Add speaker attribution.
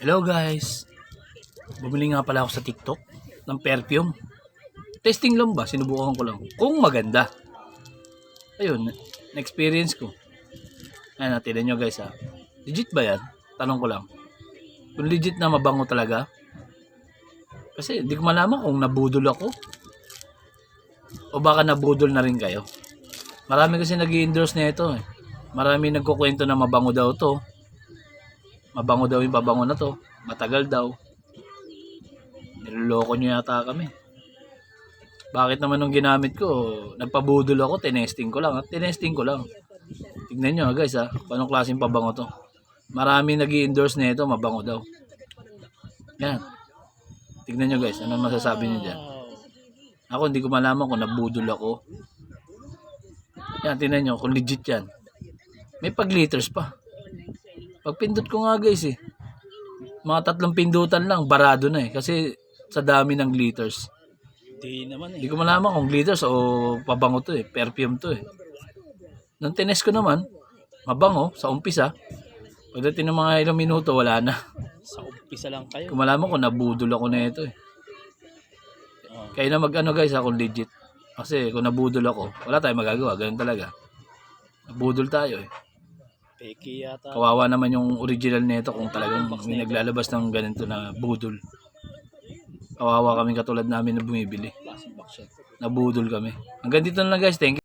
Speaker 1: Hello guys! Bumili nga pala ako sa TikTok ng perfume. Testing lang ba? Sinubukan ko lang. Kung maganda. Ayun, na-experience ko. Ayan, natin nyo guys ha. Legit ba yan? Tanong ko lang. Kung legit na mabango talaga. Kasi hindi ko malaman kung nabudol ako. O baka nabudol na rin kayo. Marami kasi nag endorse na ito eh. Marami nagkukwento na mabango daw to. Mabango daw yung pabango na to. Matagal daw. Niloloko nyo yata kami. Bakit naman nung ginamit ko, nagpabudol ako, tinesting ko lang. At tinesting ko lang. Tignan nyo guys ha, paano klaseng pabango to. Marami nag endorse na ito, mabango daw. Yan. Tignan nyo guys, ano masasabi nyo dyan. Ako hindi ko malaman kung nabudol ako. Yan, tingnan nyo, kung legit yan. May pag-liters pa. Pag pindot ko nga guys eh. Mga tatlong pindutan lang, barado na eh. Kasi sa dami ng glitters.
Speaker 2: Di naman eh.
Speaker 1: Hindi ko malaman kung glitters o pabango to eh. Perfume to eh. Nung tines ko naman, mabango sa umpisa. Pagdating ng mga ilang minuto, wala na.
Speaker 2: Sa umpisa lang kayo.
Speaker 1: Kung malaman ko, nabudol ako na ito eh.
Speaker 2: Oh.
Speaker 1: Kaya na mag ano guys, ako legit. Kasi kung nabudol ako, wala tayong magagawa. Ganun talaga. Nabudol tayo eh.
Speaker 2: Peki yata.
Speaker 1: Kawawa naman yung original nito kung talagang may naglalabas ng ganito na budol. Kawawa kami katulad namin na bumibili. Nabudol kami. Hanggang dito na lang guys. Thank you.